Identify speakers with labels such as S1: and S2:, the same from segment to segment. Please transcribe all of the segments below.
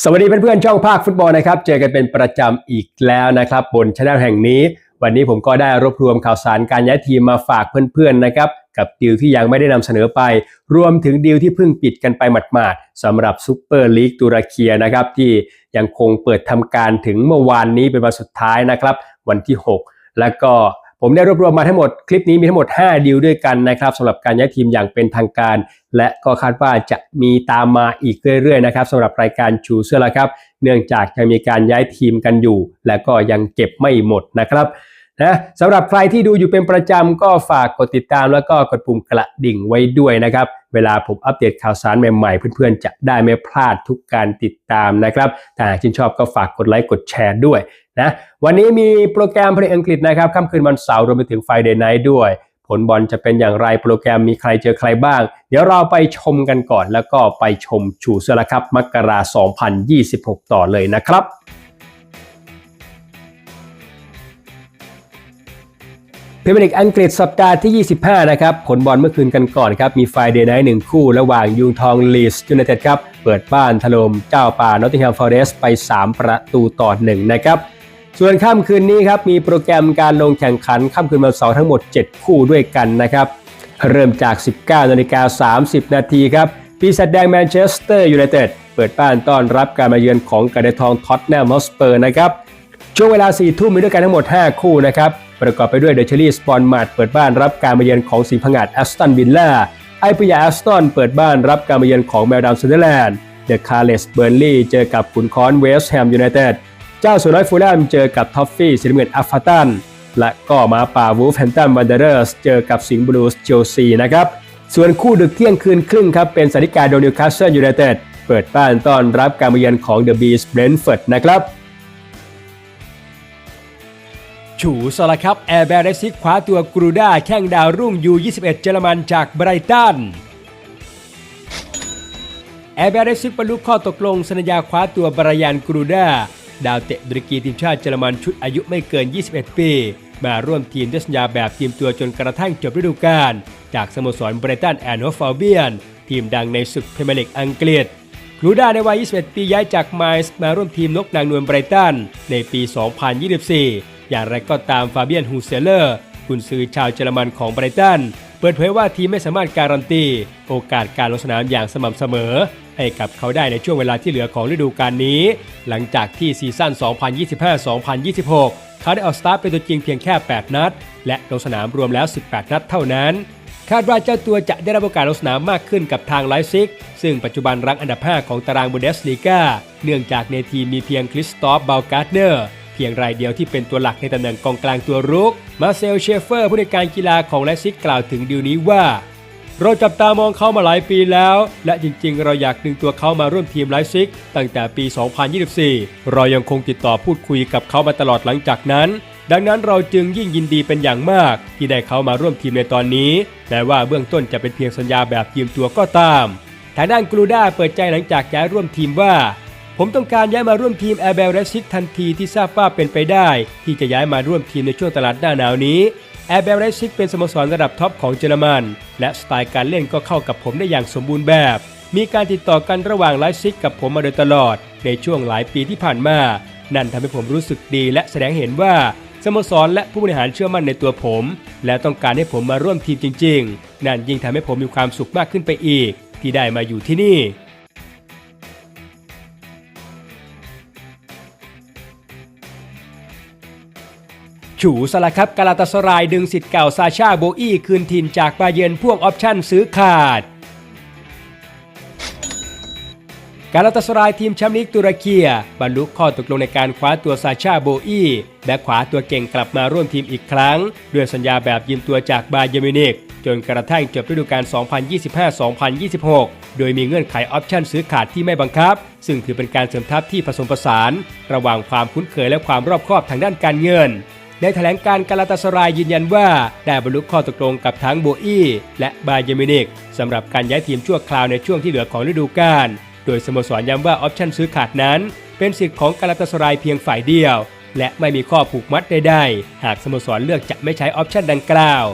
S1: สวัสดีเพื่อนๆช่องภาคฟุตบอลนะครับ เจอกันเป็นประจำอีกแล้วนะครับ บนช anel แห่งนี้ วันนี้ผมก็ได้รวบรวมข่าวสารการย้ายทีมมาฝากเพื่อนๆนะครับ กับดีลที่ยังไม่ได้นำเสนอไป รวมถึงดีลที่เพิ่งปิดกันไปหมาดๆสำหรับซูเปอร์ลีกตุรกีนะครับ ที่ยังคงเปิดทำการถึงเมื่อวานนี้เป็นวันสุดท้ายนะครับ วันที่ 6 แล้วก็ ผมได้รวบรวมมาทั้งหมดคลิปนี้มีทั้งหมด 5 ดีลด้วยกันนะครับสำหรับการย้ายทีมอย่างเป็นทางการ และก็คาดว่าจะมีตามมาอีกเรื่อยๆนะครับสำหรับรายการชูเสื้อละครับ เนื่องจากยังมีการย้ายทีมกันอยู่ และก็ยังเก็บไม่หมดนะครับนะสำหรับใครที่ดูอยู่เป็นประจำก็ฝากกดติดตามแล้วก็กดปุ่มกระดิ่งไว้ด้วยนะครับ เวลาผมอัปเดตข่าวสารใหม่ๆ เพื่อนๆ จะได้ไม่พลาดทุกการติดตามนะครับถ้าหากชื่นชอบก็ฝากกดไลค์กดแชร์ด้วย นะวันนี้มีโปรแกรมเพลงอังกฤษนะครับค่ำคืนวันเสาร์รวมไปถึงไฟเดย์ไนท์ด้วย ผลบอลจะเป็นอย่างไรโปรแกรมมีใครเจอใครบ้าง เดี๋ยวเราไปชมกันก่อนแล้วก็ไปชมชูเสือละครับมกรา2026 ต่อเลยนะครับพรีเมียร์ลีกอังกฤษสัปดาห์ที่ 25 นะครับ ผลบอลเมื่อคืนกันก่อนครับ มีไฟเดย์ไนท์หนึ่งคู่ ระหว่างยูงทองลีสยูไนเต็ดครับ เปิดบ้านถล่มเจ้าป่านอตติงแฮมฟอเรสต์ไป 3 ประตูต่อ 1 นะครับ ส่วนค่ำคืนนี้ครับมีโปรแกรมการลงแข่งขันค่ำคืนวันเสาร์ทั้งหมด 7 คู่ด้วยกันนะครับ เริ่มจาก 19นาฬิกา30 นาทีครับปีศาจแดงแมนเชสเตอร์ยูไนเต็ดเปิดบ้านต้อนรับการมาเยือนของกระเดทองท็อตแนมฮอสเปอร์นะครับช่วงเวลา 4 ทุ่มมีด้วยกันทั้งหมด 5 คู่นะครับประกอบไปด้วยเดชลี่สปอนมาดเปิดบ้านรับการมาเยือนของสิงห์ผงาดแอสตันวิลล่าไอปิยาแอสตันเปิดบ้านรับการมาเยือนของแมวดำซันเดอร์แลนด์เดอะคาร์เลสเบอร์ลี่เจอกับขุนคอนเวสต์แฮมยูไนเต็ด เจ้าสุน้อยฟูลแลมเจอกับท็อฟฟี่สีน้ำเงินอัฟฟาตันและก็มาป่าวูฟแฮมตันวันเดอร์สเจอกับสิงห์บลูสเชลซีนะครับส่วนคู่ดึกเที่ยงคืนครึ่งครับ เป็นสาริกาโดนิวคาสเซิลยูไนเต็ดเปิดบ้านต้อนรับการมาเยือนของเดอะบีสเบรนฟอร์ดนะครับฉูสละครับแอร์แบร์ซิกคว้าตัวกรูด้าแข้งดาวรุ่งยู21 เยอรมันจากไบรตันแอร์แบร์ซิกบรรลุข้อตกลงสัญญาคว้าตัวบรายานกรูด้า ดาวเตะดริกีทีมชาติเยอรมันชุดอายุไม่เกิน 21 ปี มาร่วมทีมด้วยสัญญาแบบทีมตัวจนกระทั่งจบฤดูกาลจากสโมสรไบรตันแอนด์ฮอฟฟาเบียน ทีมดังในศึกพรีเมียร์ลีกอังกฤษกรูด้าในวัย 21 ปีย้ายจากไมส์มาร่วมทีมนกนางนวลไบรตันในปี 2024 อย่างไรก็ตามฟาเบียนฮูเซเลอร์กุนซือชาวเยอรมันของไบรตัน เปิดเผยว่าทีมไม่สามารถการันตี โอกาสการลงสนามอย่างสม่ำเสมอ ให้กับเขาได้ในช่วงเวลาที่เหลือของฤดูกาลนี้ หลังจากที่ซีซั่น 2025-2026 เขาได้ออกสตาร์ทเป็นตัวจริงเพียงแค่ 8 นัด และลงสนามรวมแล้ว 18 นัดเท่านั้น คาดว่าเจ้าตัวจะได้รับโอกาสลงสนามมากขึ้นกับทางไลฟ์ซิก ซึ่งปัจจุบันรั้งอันดับ 5 ของตารางบูเดสลีกาเนื่องจากในทีมมีเพียงคริสตอฟบาลการ์เนอร์เพียงรายเดียวที่เป็นตัวหลักในตำแหน่งกองกลางตัวรุก มาเซลเชฟเฟอร์ผู้ในการกีฬาของไลซิกกล่าวถึงดีลนี้ว่า เราจับตามองเขามาหลายปีแล้ว และจริงๆ เราอยากดึงตัวเขามาร่วมทีมไลฟ์ซิกตั้งแต่ปี 2024 เรายังคงติดต่อพูดคุยกับเขามาตลอดหลังจากนั้น ดังนั้นเราจึงยิ่งยินดีเป็นอย่างมาก ที่ได้เขามาร่วมทีมในตอนนี้ แม้ว่าเบื้องต้นจะเป็นเพียงสัญญาแบบยืมตัวก็ตาม ทางด้านกรูด้าเปิดใจหลังจากย้ายร่วมทีมว่าผมต้องการย้ายมาร่วมทีมแอร์เบลเรซิกทันทีที่ทราบว่าเป็นไปได้ ที่จะย้ายมาร่วมทีมในช่วงตลาดหน้าหนาวนี้ แอร์เบลเรซิกเป็นสโมสรระดับท็อปของเยอรมัน และสไตล์การเล่นก็เข้ากับผมได้อย่างสมบูรณ์แบบ มีการติดต่อกันระหว่างไลฟ์ซิกกับผมมาโดยตลอด ในช่วงหลายปีที่ผ่านมา นั่นทำให้ผมรู้สึกดีและแสดงเห็นว่าสโมสรและผู้บริหารเชื่อมั่นในตัวผม และต้องการให้ผมมาร่วมทีมจริง ๆ นั่นยิ่งทำให้ผมมีความสุขมากขึ้นไปอีก ที่ได้มาอยู่ที่นี่ ฉูสละครับกาลาตาสรายดึงสิทธิ์เก่าซาชาโบอี้คืนถิ่นจากบาเยนพ่วงออปชั่นซื้อขาดกาลาตาสรายทีมแชมป์ลีกตุรกีบรรลุข้อตกลงในการคว้าตัวซาชาโบอี้แบ็คขวาตัวเก่งกลับมาร่วมทีมอีกครั้ง ด้วยสัญญาแบบยืมตัวจากบาเยนมินิกจนกระทั่งจบฤดูกาล 2025-2026 โดยมีเงื่อนไขออปชั่นซื้อขาดที่ไม่บังคับ ซึ่งถือเป็นการเสริมทัพที่ผสมผสาน ระหว่างความคุ้นเคยและความรอบคอบทางด้านการเงิน ในแถลงการกาลาตาสรายยืนยันว่า ได้บรรลุข้อตกลงกับทั้งโบอี้และบาเยร์นมินิกสำหรับการย้ายทีมชั่วคราวในช่วงที่เหลือของฤดูกาลโดยสโมสรย้ำว่าออปชั่นซื้อขาดนั้น เป็นสิทธิ์ของกาลาตาสรายเพียงฝ่ายเดียว และไม่มีข้อผูกมัดใดๆหากสโมสรเลือกจะไม่ใช้ออปชั่นดังกล่าว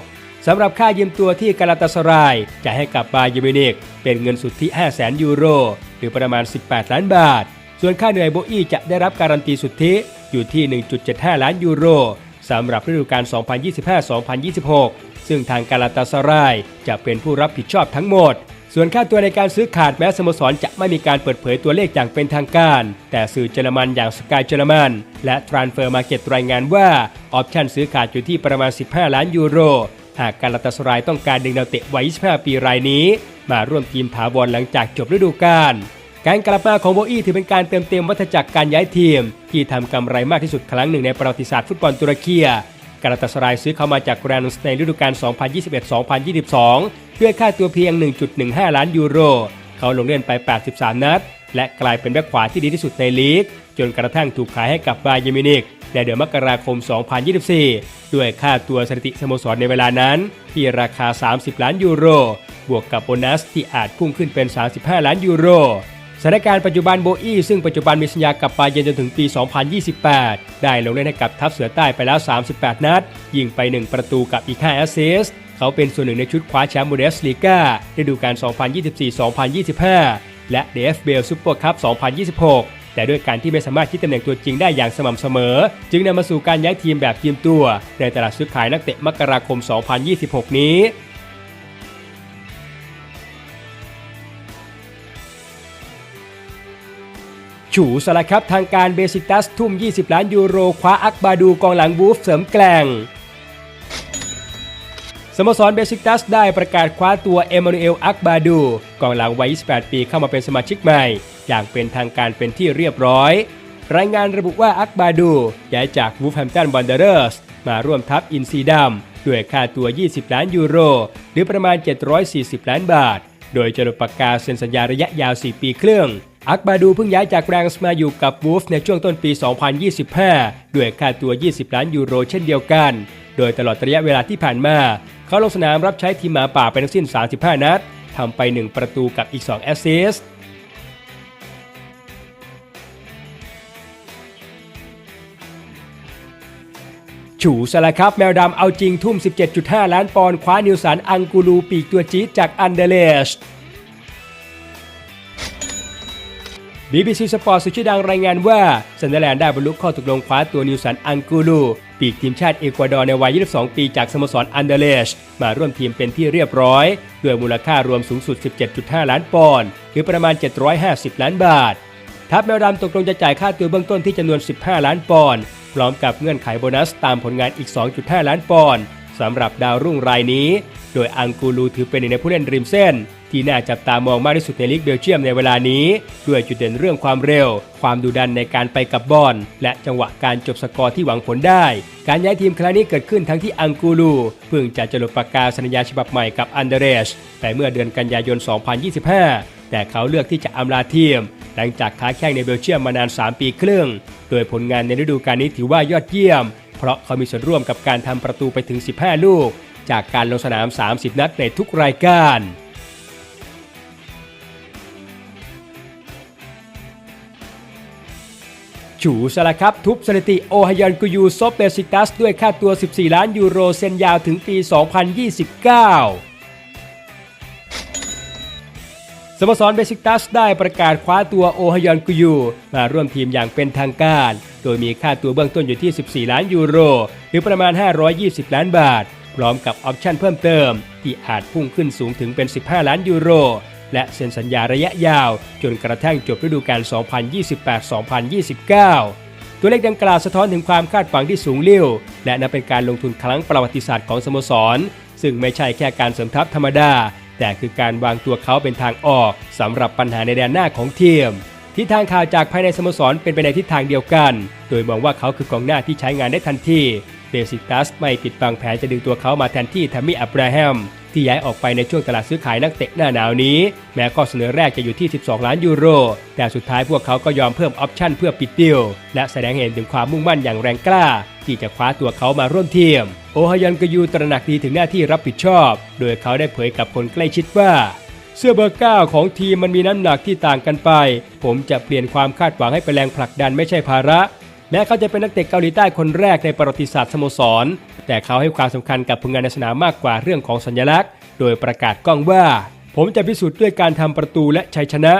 S1: สำหรับค่ายืมตัวที่กาลาตาสรายจะให้กับบาเยร์นมินิกเป็นเงินสุทธิ 500,000 ยูโร หรือประมาณ 18 ล้านบาท ส่วนค่าเหนื่อยโบอี้จะได้รับการันตีสุทธิอยู่ที่ 1.75 ล้านยูโร สำหรับฤดูกาล 2025-2026 ซึ่งทางกาลาตาสรายจะเป็นผู้รับผิดชอบทั้งหมด ส่วนค่าตัวในการซื้อขาดแม้สโมสรจะไม่มีการเปิดเผยตัวเลขอย่างเป็นทางการ แต่สื่อเยอรมันอย่างสกายเยอรมันและ Transfer Market รายงานว่าออปชั่นซื้อขาดอยู่ที่ประมาณ 15 ล้านยูโร หากการลาตาสรายต้องการดึงดาวเตะวัย 25 ปีรายนี้ มาร่วมทีมถาวรหลังจากจบฤดูกาล การกลับมาของโบอี้ถือเป็นการเติมเต็มวัฏจักรการย้ายทีม ที่ทำกำไรมากที่สุดครั้งหนึ่งในประวัติศาสตร์ฟุตบอลตุรกีกาลาตาสรายซื้อเข้ามาจากแกรนส์ในฤดูกาล 2021-2022 ด้วยค่าตัวเพียง 1.15 ล้านยูโร เขาลงเล่นไป 83 นัด และกลายเป็นแบ็คขวาที่ดีที่สุดในลีก จนกระทั่งถูกขายให้กับบาเยมินิกในเดือนมกราคม 2024 ด้วยค่าตัวสถิติสโมสรในเวลานั้น ที่ราคา 30 ล้านยูโร บวกกับโบนัสที่อาจพุ่งขึ้นเป็น 35 ล้านยูโร สถานการณ์ปัจจุบันโบอี้ซึ่งปัจจุบันมีสัญญากับบาเยร์นจนถึงปี 2028 ได้ลงเล่นให้กับทัพเสือใต้ไปแล้ว 38 นัด ยิงไป 1 ประตูกับอีก5แอสซิสต์เขาเป็นส่วนหนึ่งในชุดคว้าแชมป์บูเดสลีกาฤดูกาล 2024-2025 และ DFB Super Cup 2026 แต่ด้วยการที่ไม่สามารถคิดตำแหน่งตัวจริงได้อย่างสม่ำเสมอ จึงนำมาสู่การย้ายทีมแบบทีมตัว ในตลาดซื้อขายนักเตะมกราคม 2026 นี้ ฉูสละครับทางการเบซิกตัสทุ่ม 20 ล้านยูโรคว้าอักบาดูกองหลังวูฟเสริมแกล่งสโมสรเบซิกตัสได้ประกาศคว้าตัวเอมานูเอลอักบาดูกองหลังวัย 28 ปีเข้ามาเป็นสมาชิกใหม่ อย่างเป็นทางการเป็นที่เรียบร้อย รายงานระบุว่าอักบาดูย้ายจากวูฟแฮมป์ตันวันเดอร์สมาร่วมทัพอินซีดัมด้วยค่าตัว 20 ล้านยูโร หรือประมาณ 740 ล้านบาท โดยจะลดปากกาเซ็นสัญญาระยะยาว 4 ปีครึ่ง อักบาดูเพิ่งย้ายจากแรงส์มาอยู่กับวูฟในช่วงต้นปี 2025 ด้วยค่าตัว 20 ล้านยูโรเช่นเดียวกัน โดยตลอดระยะเวลาที่ผ่านมา เขาลงสนามรับใช้ทีมหมาป่าไปทั้งสิ้น 35 นัดทำไป 1 ประตูกับอีก 2 แอสซิสต์ฉูสละครับ แมวดำเอาจริงทุ่ม 17.5 ล้านปอนด์คว้านิวสันอังกูลูปีกตัวจี๊ดจากอันเดเลช BBC สปอร์ตสื่อชื่อดังรายงานว่าซันเดอร์แลนด์ได้บรรลุข้อตกลงคว้าตัวนิวสันอังกูลู ปีกทีมชาติเอกวาดอร์ในวัย 22 ปีจากสโมสรอันเดเลช มาร่วมทีมเป็นที่เรียบร้อย ด้วยมูลค่ารวมสูงสุด 17.5 ล้านปอนด์หรือประมาณ 750 ล้านบาท ทัพแมวดำตกลงจะจ่ายค่าตัวเบื้องต้นที่จำนวน 15 ล้านปอนด์พร้อมกับเงื่อนไขโบนัสตามผลงานอีก 2.5 ล้านปอนด์ สำหรับดาวรุ่งรายนี้ โดยอังกูลูถือเป็นหนึ่งในผู้เล่นริมเส้น ที่น่าจับตามองมากที่สุดในลีกเบลเยียมในเวลานี้ ด้วยจุดเด่นเรื่องความเร็ว ความดุดันในการไปกับบอลและจังหวะการจบสกอร์ที่หวังผลได้ การย้ายทีมครั้งนี้เกิดขึ้นทั้งที่อังกูลูเพิ่งจะจรดปากกาสัญญาฉบับใหม่กับอันเดเรชไปเมื่อเดือนกันยายน 2025 แต่เขาเลือกที่จะอำลาทีมหลังจากค้าแข่งในเบลเยียมมานาน 3 ปีครึ่ง โดยผลงานในฤดูกาลนี้ถือว่ายอดเยี่ยม เพราะเขามีส่วนร่วมกับการทำประตูไปถึง 15 ลูก จากการลงสนาม 30 นัดในทุกรายการฉูสละครับ ทุบสถิติโอฮยอนกุยูซบเบซิตัส ด้วยค่าตัว 14 ล้านยูโรเซ็นยาวถึงปี 2029 สโมสรเบซิกตัสได้ประกาศคว้าตัวโอฮยอนกุยู มาร่วมทีมอย่างเป็นทางการ ดยมีค่าตัวเบื้องต้นอยู่ที่ 14 ล้านยูโร หรือประมาณ 520 ล้านบาท พร้อมกับออปชั่นเพิ่มเติม ที่อาจพุ่งขึ้นสูงถึงเป็น 15 ล้านยูโร และเซ็นสัญญาระยะยาว จนกระทั่งจบฤดูกาล 2028-2029ตัวเลขดังกล่าวสะท้อนถึงความคาดหวังที่สูงเลิ่วและนับเป็นการลงทุนครั้งประวัติศาสตร์ของสโมสร ซึ่งไม่ใช่แค่การเสริมทัพธรรมดา แต่คือการวางตัวเขาเป็นทางออกสำหรับปัญหาในแดนหน้าของทีม ทิศทางข่าวจากภายในสโมสรเป็นไปในทิศทางเดียวกัน โดยมองว่าเขาคือกองหน้าที่ใช้งานได้ทันทีเบลซิตัสไม่ปิดบังแผนจะดึงตัวเขามาแทนที่แทมมี่อับราฮัมที่ย้ายออกไปในช่วงตลาดซื้อขายนักเตะหน้าหนาวนี้ แม้ข้อเสนอแรกจะอยู่ที่ 12 ล้านยูโร แต่สุดท้ายพวกเขาก็ยอมเพิ่มออปชั่นเพื่อปิดดีลและแสดงเห็นถึงความมุ่งมั่นอย่างแรงกล้า ที่จะคว้าตัวเขามาร่วมทีม โอฮยอนกยูตระหนักดีถึงหน้าที่รับผิดชอบ โดยเขาได้เผยกับคนใกล้ชิดว่า เสื้อเบอร์เก้าของทีมมันมีน้ำหนักที่ต่างกันไป ผมจะเปลี่ยนความคาดหวังให้เป็นแรงผลักดันไม่ใช่ภาระแม้เขาจะเป็นนักเตะเกาหลีใต้คนแรกในประวัติศาสตร์สโมสร แต่เขาให้ความสำคัญกับผลงานในสนามมากกว่าเรื่องของสัญลักษณ์ โดยประกาศกล้องว่า ผมจะพิสูจน์ด้วยการทำประตูและชัยชนะ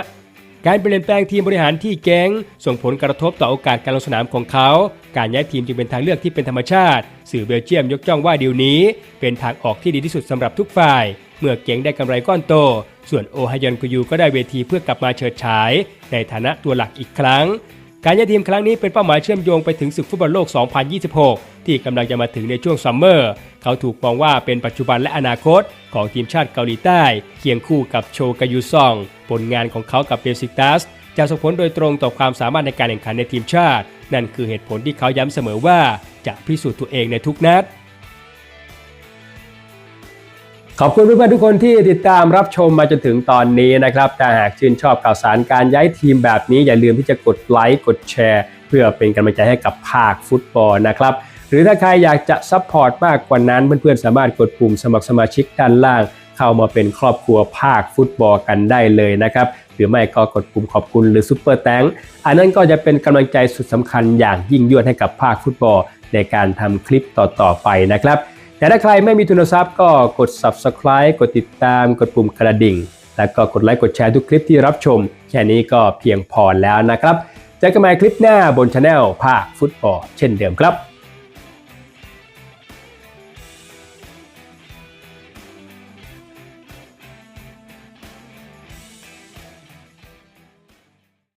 S1: การเปลี่ยนแปลงทีมบริหารที่แก๊งส่งผลกระทบต่อโอกาสการลงสนามของเขา การย้ายทีมจึงเป็นทางเลือกที่เป็นธรรมชาติ สื่อเบลเจียมยกย่องว่าดีลนี้ เป็นทางออกที่ดีที่สุดสำหรับทุกฝ่าย เมื่อเก๊งได้กำไรก้อนโต ส่วนโอฮายอนกุยูก็ได้เวทีเพื่อกลับมาเฉิดฉาย ในฐานะตัวหลักอีกครั้ง การย้ายทีมครั้งนี้เป็นเป้าหมายเชื่อมโยงไปถึงศึกฟุตบอลโลก 2026 ที่กำลังจะมาถึงในช่วงซัมเมอร์ เขาถูกมองว่าเป็นปัจจุบันและอนาคตของทีมชาติเกาหลีใต้ เคียงคู่กับโชกายูซอง ผลงานของเขากับเบซิกตัสจะส่งผลโดยตรงต่อความสามารถในการแข่งขันในทีมชาติ นั่นคือเหตุผลที่เขาย้ำเสมอว่าจะพิสูจน์ตัวเองในทุกนัด ขอบคุณเพื่อนๆทุกคนที่ติดตามรับชมมาจนถึงตอนนี้นะครับ ถ้าหากชื่นชอบข่าวสารการย้ายทีมแบบนี้ อย่าลืมที่จะกดไลค์กดแชร์ เพื่อเป็นกำลังใจให้กับภาคฟุตบอลนะครับ หรือถ้าใครอยากจะซัพพอร์ตมากกว่านั้น เพื่อนๆสามารถกดปุ่มสมัครสมาชิกด้านล่าง เข้ามาเป็นครอบครัวภาคฟุตบอลกันได้เลยนะครับหรือไม่ก็กดปุ่มขอบคุณหรือซุปเปอร์แตงอันนั้นก็จะเป็นกำลังใจสุดสำคัญอย่างยิ่งยวดให้กับภาคฟุตบอลในการทำคลิปต่อๆไปนะครับ แต่ถ้าใครไม่มีทุนทรัพย์ก็กด subscribe กดติดตาม กดปุ่มกระดิ่ง แล้วก็กดไลค์กดแชร์ทุกคลิปที่รับชม แค่นี้ก็เพียงพอแล้วนะครับเจอกันใหม่คลิปหน้าบนช anel ภาคฟุตบอลเช่นเดิมครับ